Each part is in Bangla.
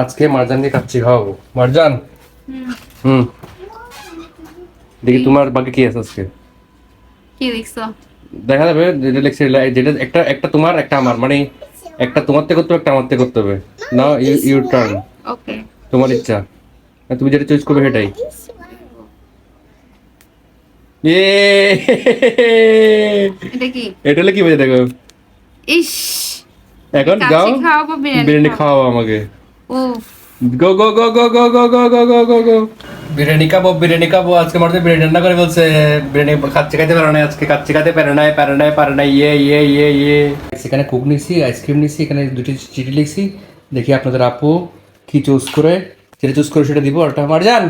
আজকে মারজানকে কাচ্চি খাওয়াবো। মারজান? হুম। দেখি তোমার বাকি কি আছে আজকে? কি দেখছ? দেখা যাবে যেটা লিখছে যেটা একটা একটা তোমার একটা আমার। মানে একটা তোমার থেকে করতে হবে একটা আমার থেকে করতে হবে। না ইউ ইউ টার্ন ওকে তোমার ইচ্ছা। আর তুমি যেটা চয়েস করবে সেটাই। ইয়ে! এটা কি? এটা হলে কি বোঝে দেখো? ইস! এখন যাও বিরিয়ানি খাওয়াবো। আমাকে। গো গো গো গো গো গো গো গো গো গো গো বিরিয়ানি খাব বিরিয়ানি খাব আজকে মারতে বিরিয়ানি রান্না করে বলছে বিরিয়ানি খাচ্ছে খাইতে পারে না আজকে খাচ্ছে খাইতে পারে না পারে না পারে না ইয়ে ইয়ে ইয়ে ইয়ে। সেখানে কুক নিছি আইসক্রিম নিছি এখানে দুটি চিঠি লিখছি। দেখি আপনাদের আপু কি চুজ করে যেটা চুজ করে সেটা দিব আর ওটা আমার জান।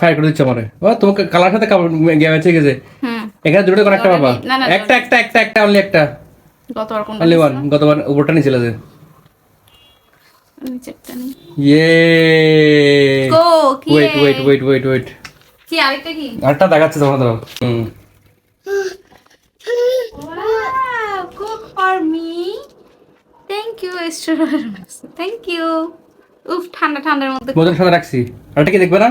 ফায়ার করে দিচ্ছে আমারে। ও তোমাকে কালার সাথে গেছে এখানে দুটো কোন একটা না, একটা একটা একটা একটা অনলি একটা। গতবার কোনটা গতবার উপরটা নিচেরটা নেই। ইয়ে। গো কি wait wait wait wait wait কি আরেকটা কি? আরেকটা দেখাচ্ছে তোমার হুম। Wow, cook for me. Thank you, Esther. Thank উফ ঠান্ডা ঠান্ডার মধ্যে বোতল সাথে রাখছি। আরেকটা কি দেখবে না?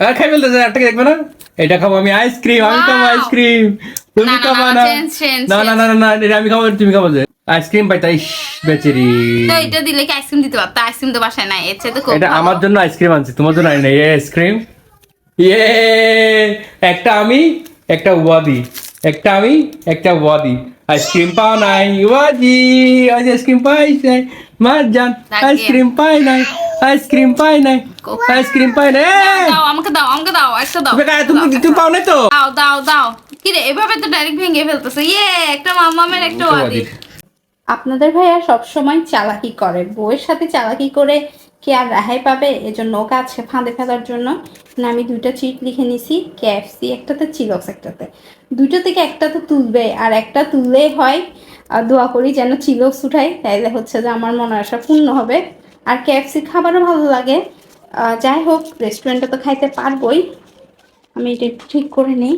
আর খাই ফেলতেছে আরেকটা কি দেখবে না? এটা খাব আমি আইসক্রিম আমি খাব! আইসক্রিম। তুমি খাব না, না। না না না এটা আমি খাব তুমি খাব যে। আইসক্রিম পাইতা ইস বেচারি। তো এটা দিলে কি আইসক্রিম দিতে পারতো? আইসক্রিম তো বাসায় নাই চেয়ে তো এটা আমার জন্য আইসক্রিম আনছি তোমার জন্য আনি না এই আইসক্রিম। ইয়ে একটা আমি একটা ওয়াদি একটা আমি একটা ওয়াদি আইসক্রিম পাও নাই ওয়াদি আজ আইসক্রিম পাই নাই মার জান। আইসক্রিম পাই নাই। আইসক্রিম পাই নাই। আইসক্রিম পাই নাই। দাও আমাকে দাও আমাকে দাও একটা দাও। কা- তুমি তুমি পাও নাই তো? দাও। দাও দাও কি রে এভাবে তো ডাইরেক্ট ভেঙে ফেলতেছে। ইয়ে একটা মামামের একটা ওয়াদি। আপনাদের ভাইয়া সবসময় চালাকি করে। বউয়ের সাথে চালাকি করে কে আর রেহাই পাবে? এজন্য ওকে আছে ফাঁদে ফেলার জন্য না আমি দুইটা চিট লিখে নিছি কেএফসি একটাতে চিলক্স একটাতে। দুইটা থেকে একটা তো তুলবে আর একটা তুললেই হয় আর দোয়া করি যেন চিলক্স উঠাই তাইলে হচ্ছে যে আমার মনে আশা পূর্ণ হবে। আর কেএফসি খাবারও ভালো লাগে। যাই হোক রেস্টুরেন্টে তো খাইতে পারবোই। আমি এটা ঠিক করে নিই।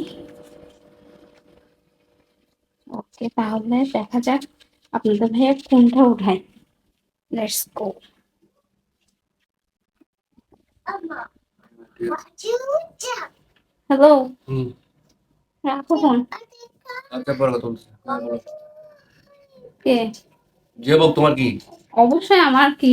ওকে তাহলে দেখা যাক আপনাদের ভাইয়া কোনটা উঠায়। লেটস গো হ্যালো রাখো ফোন। আচ্ছা পরে কথা বলছি। কে? যে বক তোমার কি? অবশ্যই আমার কি?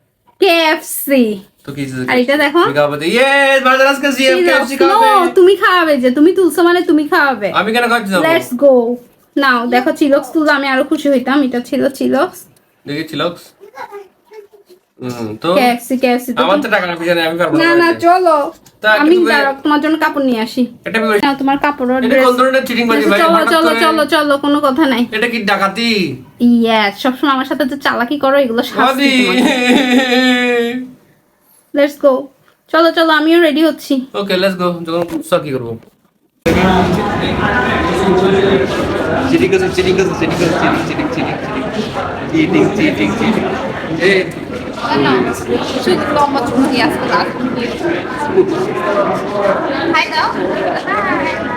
কেএফসি তো কি আর এটা দেখো। তুমি ইয়েস বাজার আজকে সিএফকে এফসি No, খাবে। তুমি খাওয়াবে যে তুমি তুলছো মানে তুমি খাওয়াবে। আমি কেন খাচ্ছি যাব লেটস গো নাও দেখো চিলক্স তুলে আমি আরও খুশি হইতাম। এটা ছিল চিলক্স দেখি চিলক্স হুম তো কেএফসি কেএফসি আমার তো টাকা পিছনে আমি পারব না না না চলো। আমি তোমার জন্য কাপড় নিয়ে আসি এটা তোমার কাপড় এটা কোন ধরনের চিটিং বাজি ভাই চলো চলো চলো চলো কোনো কথা নাই এটা কি ডাকাতি ইয়েস সবসময় আমার সাথে যে চালাকি করো এগুলো শাস্তি লেটস গো চলো চলো আমিও রেডি হচ্ছি ওকে লেটস গো যখন কি করব চিটিং চিটিং করছে চিটিং করছে cheating cheating cheating cheating cheating cheating Genau. Zugenommen zum ersten Mal. Hi, da. Hi.